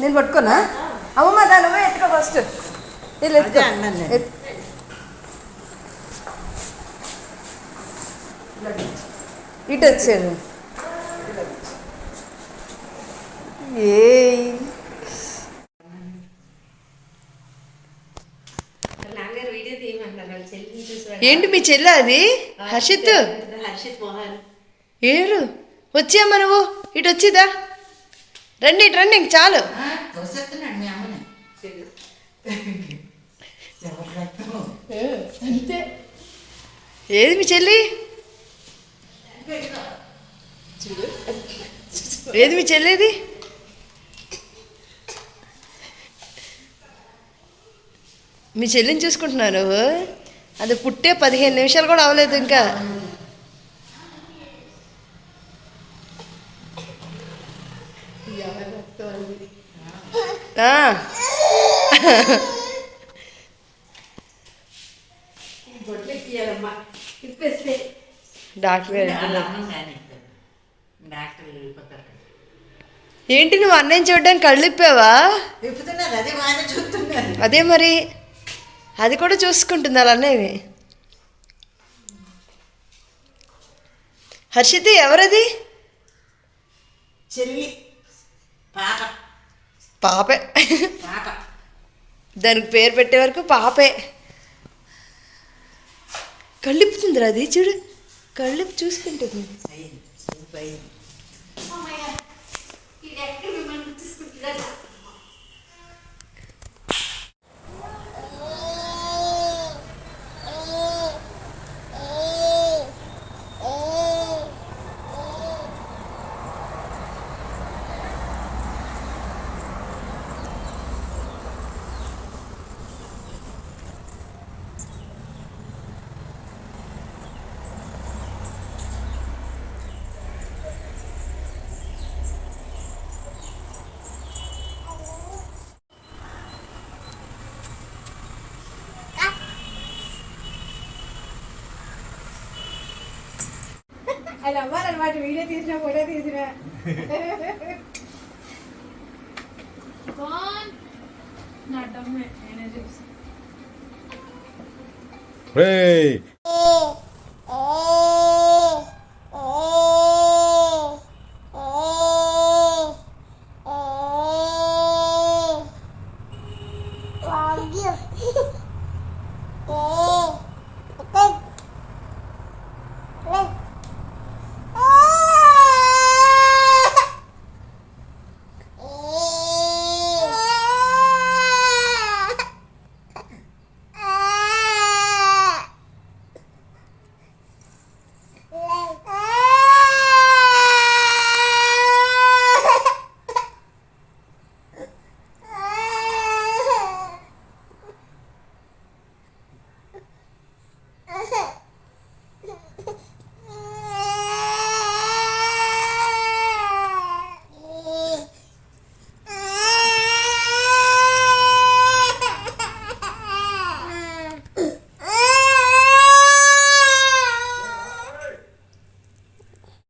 నేను పట్టుకోనా? అమ్మమ్మ దాని నువ్వే ఎత్తుకో ఫస్ట్ వీళ్ళు ఎత్తుకో. ఇటు వచ్చారు. ఏ ఏంటి మీ చెల్లె అది? హర్షిత్? హర్షిత్ మోహన్. ఏరు? వచ్చామ్మా నువ్వు. ఇటు వచ్చిదా? రండి ఇటు రండి ఇంక చాలు? ఏది మీ చెల్లి? ఏది మీ చెల్లేది మీ చెల్లిని చూసుకుంటున్నాను. అది పుట్టే పదిహేను నిమిషాలు కూడా అవ్వలేదు ఇంకా. డాక్టర్ ఏంటి నువ్వు అన్నయ్య చూడడానికి కళ్ళు ఇప్పావా అదే మరి. అది కూడా చూసుకుంటుంది అలా అన్నయ్యని. హర్షిత ఎవరది? చెల్లి. పాప. పాపే. పాప. దానికి పేరు పెట్టే వరకు పాపే. కళ్ళిప్పుతుందిరా అది చూడు. కళ్ళిప్పు చూసుకుంటుంది. అయింది అది అవ్వాలన్నమాట వీడియో తీసిన ఫోటో తీసిన. నా డమ్మే నేనే చూసి